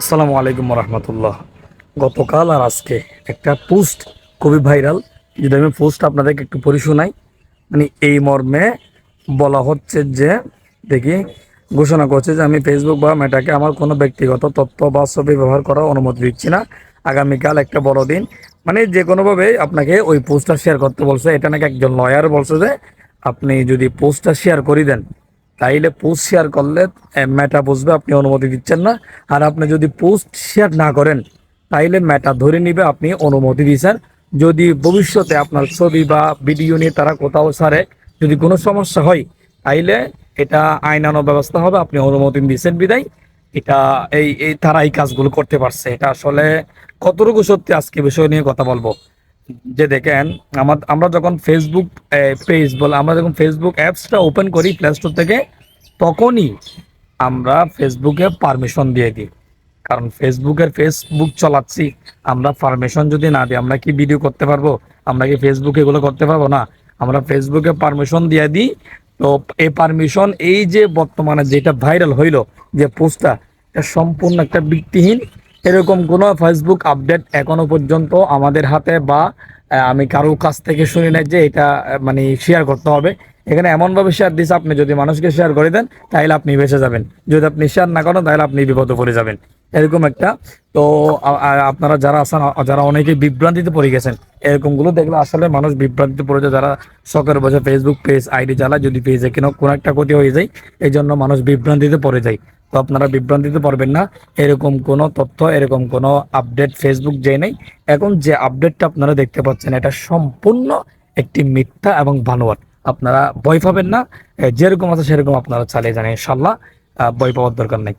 আসসালামু আলাইকুম রহমতুল্লাহ গতকাল আর আজকে একটা পোস্ট খুবই ভাইরাল, যদি আমি পোস্ট আপনাদেরকে একটু পড়ি শোনাই মানে এই মর্মে বলা হচ্ছে যে, দেখি, ঘোষণা করছে যে আমি ফেসবুক বা মেটাকে আমার কোনো ব্যক্তিগত তথ্য বা ছবি ব্যবহার করার অনুমতি দিচ্ছি না। আগামীকাল একটা বড় দিন মানে যে কোনোভাবে আপনাকে ওই পোস্টটা শেয়ার করতে বলছে, এটা নাকি একজন লয়ার বলছে যে, আপনি যদি পোস্টটা শেয়ার করে দেন তাইলে পোস্ট শেয়ার করলে মেটা বুঝবে, আপনি অনুমতি দিচ্ছেন না। আর আপনি যদি পোস্ট শেয়ার না করেন, তাইলে মেটা ধরে নিবে, আপনি অনুমতি দিচ্ছেন যদি ভবিষ্যতে আপনার ছবি বা ভিডিও নিয়ে তারা কোথাও ছাড়ে, যদি কোনো সমস্যা হয়, তাইলে এটা আইনানো ব্যবস্থা হবে, আপনি অনুমতি দিচ্ছেন বিদায়। এটা এই এই তারা এই কাজগুলো করতে পারছে। এটা আসলে কতটুকু সত্যি, আজকে বিষয় নিয়ে কথা বলব। যে দেখেন আমার আমরা যখন ফেসবুক পেজ বলে, আমরা যখন ফেসবুক অ্যাপসটা ওপেন করি প্লে স্টোর থেকে তখনই আমরা ফেসবুকে পারমিশন দিয়ে দিই। কারণ ফেসবুকের ফেসবুক চালাচ্ছি, আমরা পারমিশন যদি না দিই, আমরা কি ভিডিও করতে পারব? আমরা কি ফেসবুকে এগুলো করতে পারব না? আমরা ফেসবুকে পারমিশন দিয়ে দিই। তো এই পারমিশন এই যে বর্তমানে যেটা ভাইরাল হইল, যে পোস্টটা এটা সম্পূর্ণ একটা ভিত্তিহীন। এরকম কোনো ফেসবুক আপডেট এখনও পর্যন্ত আমাদের হাতে বা আমি কারও কাছ থেকে শুনি নাই যে এটা মানে শেয়ার করতে হবে। এখানে এমনভাবে শেয়ার দিচ্ছে আপনি যদি মানুষকে শেয়ার করে দেন, তাহলে আপনি বেঁচে যাবেন। যদি আপনি শেয়ার না করেন, তাহলে আপনি বিপদে পড়ে যাবেন। এরকম একটা, তো আপনারা যারা আছেন যারা অনেকে বিভ্রান্তিতে পড়ে গেছেন, এরকমগুলো দেখলে আসলে মানুষ বিভ্রান্তিতে পড়ে যায়। যারা শখের বসে ফেসবুক পেজ আইডি চালায়, যদি পেজে কেন, কোনো একটা ক্ষতি হয়ে যায় এই জন্য মানুষ বিভ্রান্তিতে পড়ে যায়। তো আপনারা বিভ্রান্তিতে পারবেন না। এরকম কোনো তথ্য, এরকম কোনো আপডেট ফেসবুক যে নেই। এখন যে আপডেটটা আপনারা দেখতে পাচ্ছেন, এটা সম্পূর্ণ একটি মিথ্যা এবং বানোয়াট। আপনারা ভয় পাবেন না। যেরকম আছে সেরকম আপনারা চালিয়ে যান ইনশাল্লাহ। বই পাওয়ার দরকার নেই।